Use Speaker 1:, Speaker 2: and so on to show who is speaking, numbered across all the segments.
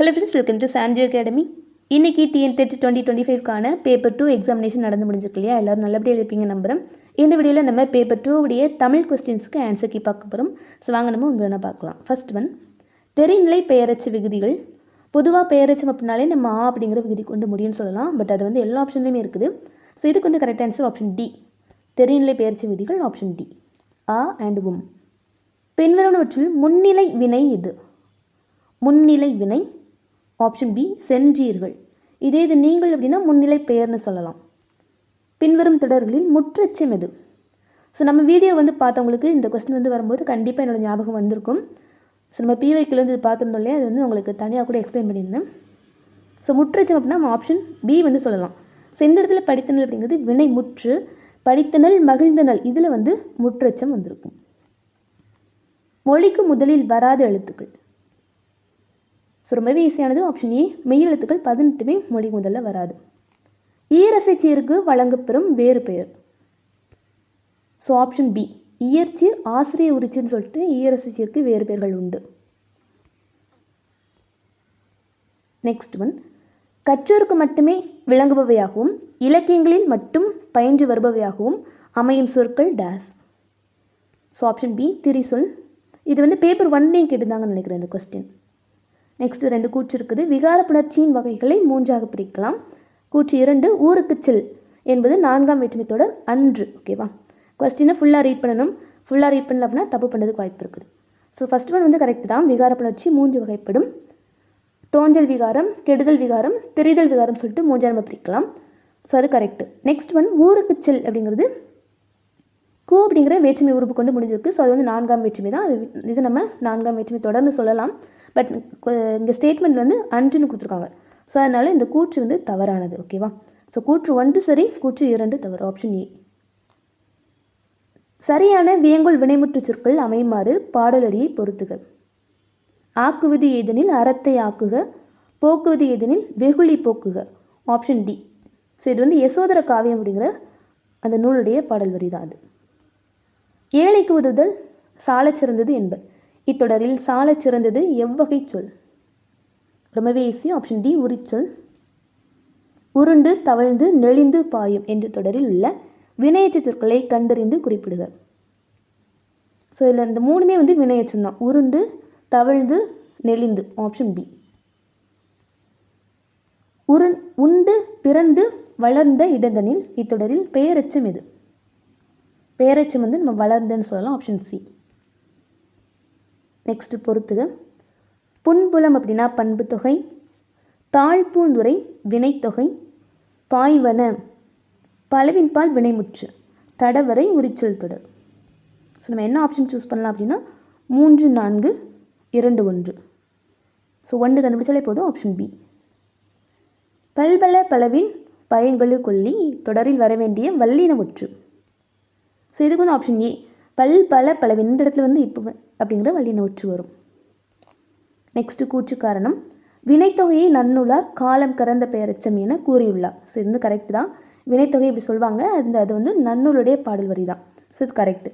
Speaker 1: Hello friends welcome to Samji academy இன்றைக்கி T N TET twenty twenty ஃபைவ்க்கான paper two examination நடந்து முடிஞ்சிருக்கு இல்லையா? எல்லோரும் நல்லபடியாக இருப்பீங்க நம்புகிறேன் இந்த வீடியோவில் நம்ம பேப்பர் டூ உடைய தமிழ் கொஸ்டின்ஸ்க்கு ஆன்சர் கீ பார்க்க போகிறோம் ஸோ வாங்க நம்ம ஒன்று வேணால் பார்க்கலாம். ஃபர்ஸ்ட் ஒன் தெரிநிலை பெயரச்சு விகுதிகள். பொதுவாக பெயரச்சம் அப்படின்னாலே நம்ம ஆ அப்படிங்கிற விகுதி கொண்டு முடியும்னு சொல்லலாம். பட் அது வந்து எல்லா ஆப்ஷன்லையுமே இருக்குது. ஸோ இதுக்கு வந்து கரெக்ட் ஆன்சர் ஆப்ஷன் டி தெரிநிலை பெயர்ச்சி விதிகள் ஆப்ஷன் டி ஆ அண்ட் உம் பின்வருவனவற்றில் முன்னிலை வினை இது முன்னிலை வினை ஆப்ஷன் பி செஞ்சீர்கள் இதே இது நீங்கள் அப்படின்னா முன்னிலை பெயர்னு சொல்லலாம். பின்வரும் தொடர்களில் முற்றச்சம் எது? ஸோ நம்ம வீடியோ வந்து பார்த்தவங்களுக்கு இந்த கொஸ்டின் வந்து வரும்போது கண்டிப்பாக என்னோடய ஞாபகம் வந்திருக்கும். ஸோ நம்ம பிவைக்கில் வந்து இது பார்த்துருந்தோம் இல்லையா? அது வந்து உங்களுக்கு தனியாக கூட எக்ஸ்பிளைன் பண்ணியிருந்தேன். ஸோ முற்றச்சம் அப்படின்னா நம்ம ஆப்ஷன் பி வந்து சொல்லலாம். ஸோ இந்த இடத்துல படித்தனல் அப்படிங்கிறது வினை முற்று படித்தனல் மகிழ்ந்தனல் இதில் வந்து முற்றச்சம் வந்திருக்கும். மொழிக்கு முதலில் வராத எழுத்துக்கள். ஸோ ரொம்பவே ஈஸியானது ஆப்ஷன் ஏ மெய் எழுத்துக்கள் பதினெட்டுமே மொழி முதல்ல வராது. ஈரசைச்சீருக்கு வழங்கப்பெறும் வேறு பெயர். ஸோ ஆப்ஷன் பி இயற்சீர் ஆசிரிய உரிச்சின்னு சொல்லிட்டு ஈரசைச்சீருக்கு வேறு பெயர்கள் உண்டு. நெக்ஸ்ட் ஒன் கற்றோருக்கு மட்டுமே விளங்குபவையாகவும் இலக்கியங்களில் மட்டும் பயின்று வருபவையாகவும் அமையும் சொற்கள் டேஸ் ஸோ ஆப்ஷன் பி திரிசொல். இது வந்து பேப்பர் ஒன்லேயும் கேட்டிருந்தாங்கன்னு நினைக்கிறேன் இந்த கொஸ்டின் நெக்ஸ்ட் ரெண்டு கூற்று இருக்குது. விகார புணர்ச்சியின் வகைகளை மூன்றாக பிரிக்கலாம். கூற்று இரண்டு ஊருக்கு செல் என்பது நான்காம் வேற்றுமை தொடர் அன்று ஓகேவா கொஸ்டினை ஃபுல்லாக ரீட் பண்ணணும். ஃபுல்லாக ரீட் பண்ணல அப்படின்னா தப்பு பண்ணதுக்கு வாய்ப்பு இருக்குது. ஸோ ஃபஸ்ட் ஒன் வந்து கரெக்ட் தான். விகார புணர்ச்சி மூன்று வகைப்படும். தோன்றல் விகாரம் கெடுதல் விகாரம் தெரிதல் விகாரம் சொல்லிட்டு மூன்றாக நம்ம பிரிக்கலாம். ஸோ அது கரெக்டு நெக்ஸ்ட் ஒன் ஊருக்கு செல் அப்படிங்கிறது கூ அப்படிங்கிற வேற்றுமை உறுப்பு கொண்டு முடிஞ்சிருக்கு. ஸோ அது வந்து நான்காம் வேற்றுமை தான். அது இது நம்ம நான்காம் வேற்றுமை தொடர்ந்து சொல்லலாம். பட் இங்கே ஸ்டேட்மெண்ட் வந்து அன்றுன்னு கொடுத்துருக்காங்க. ஸோ அதனால் இந்த கூற்று வந்து தவறானது ஓகேவா ஸோ கூற்று ஒன்று சரி கூற்று இரண்டு தவறு ஆப்ஷன் ஏ சரியான வியங்கோல் வினைமுற்று சொற்கள் அமையுமாறு பாடலடியை பொறுத்துக. ஆக்குவது ஏதெனில் அறத்தை ஆக்குக போக்குவது ஏதெனில் வெகுளி போக்குக ஆப்ஷன் டி ஸோ இது வந்து யசோதர காவியம் அப்படிங்கிற அந்த நூலுடைய பாடல் வரி தான் அது. ஏழைக்கு உதவுதல் சாலச் சிறந்தது என்பர். இத்தொடரில் சாலச் சிறந்தது எவ்வகை சொல்? ரொம்பவே ஈஸி ஆப்ஷன் டி உரிச்சொல். உருண்டு தவழ்ந்து நெளிந்து பாயும் என்ற தொடரில் உள்ள வினையற்ற சொற்களை கண்டறிந்து குறிப்பிடுக. ஸோ இதில் இந்த மூணுமே வந்து வினையச்சம் தான். உருண்டு தவழ்ந்து நெளிந்து ஆப்ஷன் பி உருண் உண்டு பிறந்து வளர்ந்த இடந்தனில் இத்தொடரில் பெயரச்சம் எது? பெயரச்சம் வந்து நம்ம வளர்ந்தன்னு சொல்லலாம் ஆப்ஷன் சி நெக்ஸ்ட் பொறுத்துக. புன்புலம் அப்படின்னா பண்பு தொகை தாழ்பூந்துரை வினைத்தொகை. பாய்வன. பலவின்பால் வினைமுற்று. தடவரை உரிச்சொல் தொடர். ஸோ நம்ம என்ன ஆப்ஷன் சூஸ் பண்ணலாம் அப்படின்னா மூன்று நான்கு இரண்டு ஒன்று. ஸோ ஒன்று கண்டுபிடிச்சாலே போதும் ஆப்ஷன் பி பல்பல பலவின் பயங்களு கொல்லி தொடரில் வர வேண்டிய வல்லின முற்று. ஸோ இதுக்கு வந்து ஆப்ஷன் ஏ பல் பல பலவின் இந்த இடத்துல வந்து இப்போ அப்படிங்கிற வல்லின ஒற்று வரும். நெக்ஸ்ட் கூற்று காரணம் வினைத்தொகையை நன்னுலார் காலம் கறந்த பெயரச்சம் என கூறியுள்ளார். ஸோ இது வந்து கரெக்ட் தான். வினைத்தொகை இப்படி சொல்லுவாங்க அந்த அது வந்து நன்னூலுடைய பாடல் வரி தான் ஸோ இது கரெக்ட்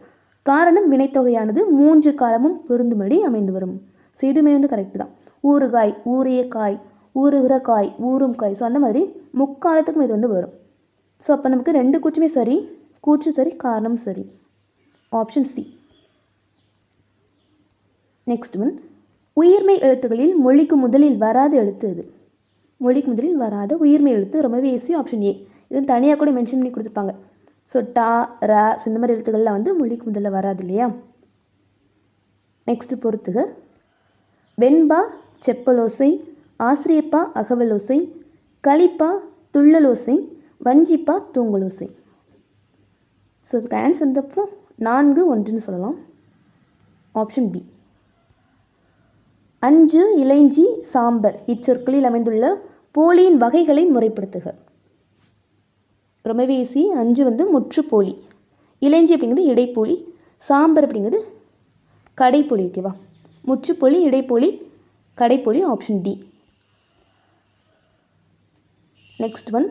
Speaker 1: காரணம் வினைத்தொகையானது மூன்று காலமும் பொருந்தும்படி அமைந்து வரும். ஸோ இதுவுமே வந்து கரெக்டு தான். ஊறுகாய் ஊறிய காய் ஊறுகிற காய் ஊறும் காய். ஸோ அந்த மாதிரி முக்காலத்துக்கும் இது வந்து வரும். ஸோ அப்போ நமக்கு ரெண்டு கூற்றுமே சரி கூற்று சரி காரணம் சரி. ஆப்ஷன் சி நெக்ஸ்ட் ஒன் உயிர்மை எழுத்துக்களில் மொழிக்கு முதலில் வராத எழுத்து இது மொழிக்கு முதலில் வராத உயிர்மை எழுத்து ரொம்பவே ஈஸி ஆப்ஷன் ஏ இது தனியாக கூட மென்ஷன் பண்ணி கொடுத்துருப்பாங்க. ஸோ டா ர ஸோ இந்த மாதிரி எழுத்துக்கள்லாம் வந்து மொழிக்கு முதல்ல வராது இல்லையா? நெக்ஸ்ட்டு பொறுத்துக. வெண்பா செப்பலோசை ஆசிரியப்பா அகவலோசை களிப்பா துள்ளலோசை வஞ்சிப்பா தூங்கலோசை. ஸோ இதுக்கு ஆன்சர் இருந்தப்போ நான்கு ஒன்றுன்னு சொல்லலாம். ஆப்ஷன் பி அஞ்சு இளைஞ்சி சாம்பர் இச்சொற்களில் அமைந்துள்ள போலியின் வகைகளை முறைப்படுத்துக. ரொம்பவே ஈஸி அஞ்சு வந்து முற்றுப்போலி. இளைஞ்சி அப்படிங்கிறது இடைப்போலி சாம்பர் அப்படிங்கிறது கடைப்பொலி ஓகேவா முற்றுப்பொலி இடைப்பொலி கடைப்பொலி option D next one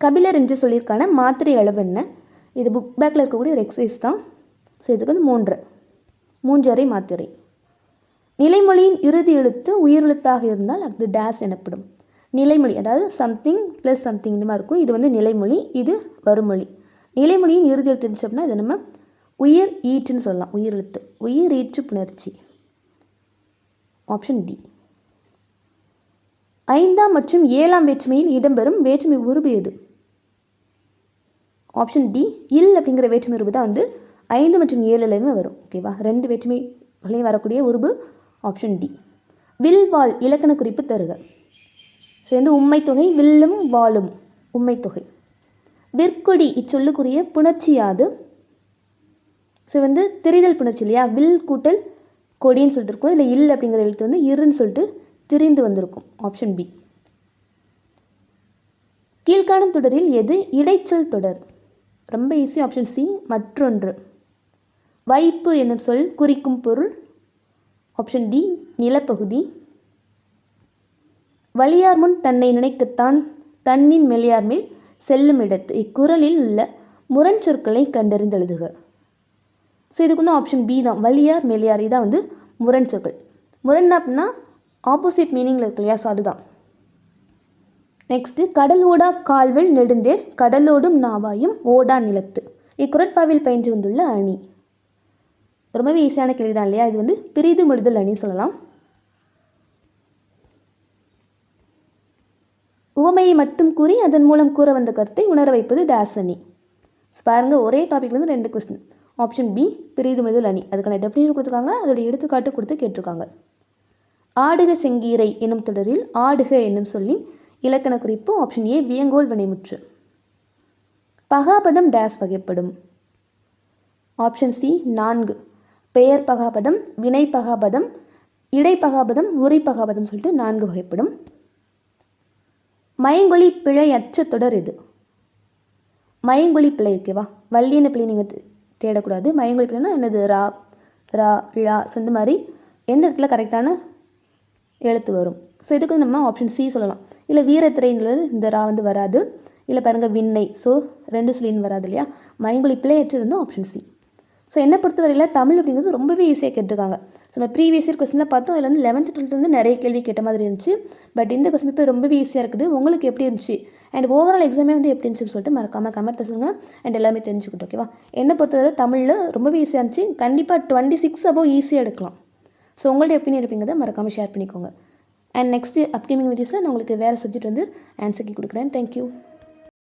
Speaker 1: Kapilar என்று சொல்லியிருக்கான மாத்திரை அளவு என்ன? இது புக் பேக்கில் இருக்கக்கூடிய ஒரு எக்ஸசைஸ் தான். ஸோ இதுக்கு வந்து மூன்று. மூன்றரை மாத்திரை. நிலைமொழியின் இறுதி எழுத்து உயிரெழுத்தாக இருந்தால் அது டேஸ் எனப்படும். நிலைமொழி அதாவது சம்திங் ப்ளஸ் சம்திங் இந்த மாதிரி இருக்கும். இது வந்து நிலைமொழி இது வருமொழி நிலைமொழியின் இறுதி எழுத்து இருந்துச்சு அப்படின்னா இதை நம்ம உயிர் ஈற்றுன்னு சொல்லலாம். உயிரெழுத்து உயிர் ஈற்று புணர்ச்சி. ஆப்ஷன் டி ஐந்தாம் மற்றும் ஏழாம் வேற்றுமையில் இடம்பெறும் வேற்றுமை உருவு எது? ஆப்ஷன் டி இல் அப்படிங்கிற வேற்றுமை உருவு தான் வந்து ஐந்து மற்றும் ஏழுலையுமே வரும். ஓகேவா ரெண்டு வேற்றுமைகளையும் வரக்கூடிய உருவு ஆப்ஷன் டி வில் வாள் இலக்கண குறிப்பு தருக. ஸோ வந்து உண்மை தொகை வில்லும் வாழும் உண்மை தொகை. விற்கொடி இச்சொல்லுக்குரிய புணர்ச்சியாது. ஸோ வந்து திரிதல் புணர்ச்சி இல்லையா? வில் கூட்டல் கொடின்னு சொல்லிட்டு இருக்கும். இல்லை இல் அப்படிங்கிற எழுத்து வந்து இருன்னு சொல்லிட்டு திரிந்து வந்திருக்கும். ஆப்ஷன் பி கீழ்காணும் தொடரில் எது? இடைச்சொல் தொடர். ரொம்ப ஈஸி ஆப்ஷன் சி மற்றொன்று. வைப்பு என்னும் சொல் குறிக்கும் பொருள். ஆப்ஷன் டி நிலப்பகுதி. வலியார் முன் தன்னை நினைக்கத்தான் தன்னின் மெலியார் மேல் செல்லும் இடத்து. இக்குறளில் உள்ள முரண் சொற்களை கண்டறிந்தெழுதுக. ஸோ இதுக்கு வந்து ஆப்ஷன் பி தான். வலியார் மெலியார் இதான் வந்து முரண் சொற்கள். முரண் அப்படின்னா ஆப்போசிட் மீனிங்கில் இருக்கு இல்லையா? ஸோ அதுதான். நெக்ஸ்ட்டு கடல் ஓடா கால்வெள் நெடுந்தேர் கடலோடும் நாவாயும் ஓடா நிலத்து. இக்குரட்பாவில் பயின்று வந்துள்ள அணி. ரொம்பவே ஈஸியான கேள்வி தான் இல்லையா? இது வந்து பிரிது முழுதல் அணி சொல்லலாம். உவமையை மட்டும் கூறி அதன் மூலம் கூற வந்த கருத்தை உணர வைப்பது டேஸ் அணி. ஸோ பாருங்கள் ஒரே டாப்பிக்லேருந்து ரெண்டு கொஸ்டின் ஆப்ஷன் பி பிரிது முழுதல் அணி. அதுக்கான டெஃபினேஷன் கொடுத்துருக்காங்க. அதோடைய எடுத்துக்காட்டு கொடுத்து கேட்டிருக்காங்க. ஆடுக செங்கீரை என்னும் தொடரில் ஆடுக என்னும் சொல்லி இலக்கண குறிப்பு ஆப்ஷன் ஏ வியங்கோல் வினைமுற்று. பகாபதம் டேஸ் வகைப்படும். ஆப்ஷன் சி நான்கு. பெயர் பகாபதம் வினை பகாபதம் இடைப்பகாபதம் உரை பகாபதம் சொல்லிட்டு நான்கு வகைப்படும். மயங்கொலி அச்ச தொடர் இது. மயங்கொலி பிழை ஓகேவா வள்ளின பிழை நீங்கள் தேடக்கூடாது. மயங்கொலி பிழைனா என்னது? ரா ரா ழா ஸோ இந்த மாதிரி எந்த இடத்துல கரெக்டான எழுத்து வரும்? ஸோ இதுக்கு நம்ம ஆப்ஷன் சி சொல்லலாம். இல்லை வீரத்திரைன்றது இந்த ரா வந்து வராது. இல்லை பாருங்கள் விண்ணை. ஸோ ரெண்டு சொல்லின்னு வராது இல்லையா? மயங்கொலி பிழையற்றது வந்து ஆப்ஷன் சி ஸோ என்னை பொறுத்தவரையில் தமிழ் அப்படிங்கிறது ரொம்பவே ஈஸியாக கேட்டிருக்காங்க. ஸோ நம்ம ப்ரீவியஸ் இயர் கொஸ்டினில் பார்த்தோம். அதில் வந்து லெவன்த்து டுவெல்த்து வந்து நிறைய கேள்வி கேட்ட மாதிரி இருந்துச்சு. பட் இந்த கொஸ்டின் இப்போ ரொம்பவே ஈஸியாக இருக்குது. உங்களுக்கு எப்படி இருந்துச்சு? அண்ட் ஓவரால் எக்ஸாமே வந்து எப்படி இருந்துச்சுன்னு சொல்லிட்டு மறக்காமல் கமெண்ட் சொல்லுங்கள் அண்ட் எல்லாமே தெரிஞ்சுக்கிட்டு ஓகேவா என்னை பொறுத்தவரை தமிழில் ரொம்பவே ஈஸியாக இருந்துச்சு. கண்டிப்பாக டுவெண்ட்டி சிக்ஸ் அபோவ் ஈஸியாக எடுக்கலாம். ஸோ உங்கள்ட்ட எப்படி இருப்பீங்கிறத மறக்காமல் ஷேர் பண்ணிக்கோங்க. அண்ட் நெக்ஸ்ட்டு அப்கமிங் வீடியோஸில் நான் உங்களுக்கு வேறு சப்ஜெக்ட் வந்து ஆன்சர் கீ கொடுக்குறேன். தேங்க்யூ